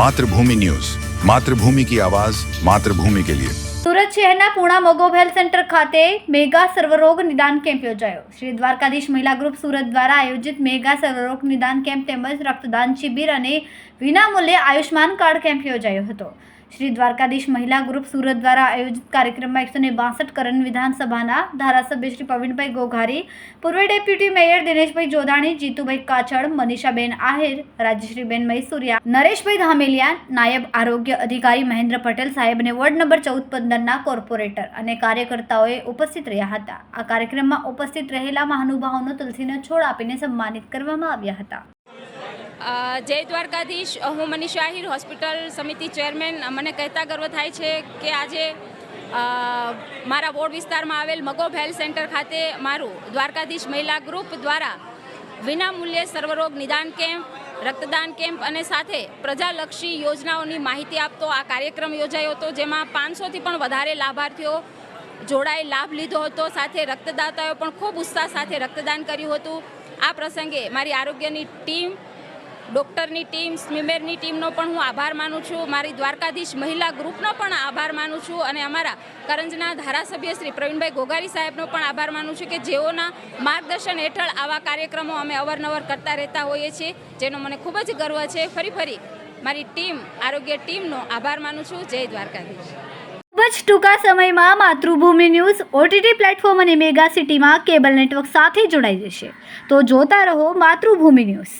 Mathrubhumi news. Mathrubhumi કી આવાજ, માતૃભૂમિ કે લિયે. સુરત શહેરના પૂણા મોગોભ હેલ્થ સેન્ટર ખાતે મેગા સર્વરોગ નિદાન કેમ્પ યોજાયો. શ્રી દ્વારકાધીશ મહિલા ગ્રુપ સુરત દ્વારા આયોજિત મેગા સર્વરોગ નિદાન કેમ્પ તેમજ રક્તદાન શિબિર અને વિનામૂલ્યે આયુષ્માન કાર્ડ કેમ્પ યોજાયો હતો. શ્રી દ્વારકાધીશ મહિલા ગ્રુપ સુરત દ્વારા આયોજિત કાર્યક્રમમાં એકસો ને બાસઠ કરણ વિધાનસભાના ધારાસભ્ય શ્રી પ્રવીણભાઈ ગોઘારી, પૂર્વ ડેપ્યુટી મેયર દિનેશભાઈ જોધાણી, જીતુભાઈ કાછડ, મનીષાબેન આહિર, રાજ્યશ્રીબેન મૈસુરિયા, નરેશભાઈ ધામેલિયા, નાયબ આરોગ્ય અધિકારી મહેન્દ્ર પટેલ સાહેબ અને વોર્ડ નંબર ચૌદ પંદરના કોર્પોરેટર અને કાર્યકર્તાઓએ ઉપસ્થિત રહ્યા હતા. આ કાર્યક્રમમાં ઉપસ્થિત રહેલા મહાનુભાવોનો તુલસીનો છોડ આપીને સન્માનિત કરવામાં આવ્યા હતા. જય દ્વારકાધીશ હું મનીષ આહિર હોસ્પિટલ સમિતિ ચેરમેન મને કહેતા ગર્વ થાય છે કે આજે મારા વોર્ડ વિસ્તારમાં આવેલ મગોભ હેલ્થ સેન્ટર ખાતે મારું દ્વારકાધીશ મહિલા ગ્રુપ દ્વારા વિનામૂલ્યે સર્વરોગ નિદાન કેમ્પ, રક્તદાન કેમ્પ અને સાથે પ્રજાલક્ષી યોજનાઓની માહિતી આપતો આ કાર્યક્રમ યોજાયો હતો, જેમાં પાંચસોથી પણ વધારે લાભાર્થીઓ જોડાઈ લાભ લીધો હતો, સાથે રક્તદાતાઓએ પણ ખૂબ ઉત્સાહ સાથે રક્તદાન કર્યું હતું. આ પ્રસંગે મારી આરોગ્યની ટીમ ડૉક્ટરની ટીમ, સ્મીમેરની ટીમનો પણ હું આભાર માનું છું. મારી દ્વારકાધીશ મહિલા ગ્રુપનો પણ આભાર માનું છું અને અમારા કરંજના ધારાસભ્ય શ્રી પ્રવીણભાઈ ગોગારી સાહેબનો પણ આભાર માનું છું કે જેઓના માર્ગદર્શન હેઠળ આવા કાર્યક્રમો અમે અવારનવાર કરતા રહેતા હોઈએ છીએ, જેનો મને ખૂબ જ ગર્વ છે. ફરી ફરી મારી ટીમ, આરોગ્ય ટીમનો આભાર માનું છું. જય દ્વારકાધીશ. ખૂબ જ ટૂંકા સમયમાં માતૃભૂમિ ન્યૂઝ ઓટીટી પ્લેટફોર્મ અને મેગા સિટીમાં કેબલ નેટવર્ક સાથે જોડાઈ જશે. તો જોતા રહો માતૃભૂમિ ન્યૂઝ.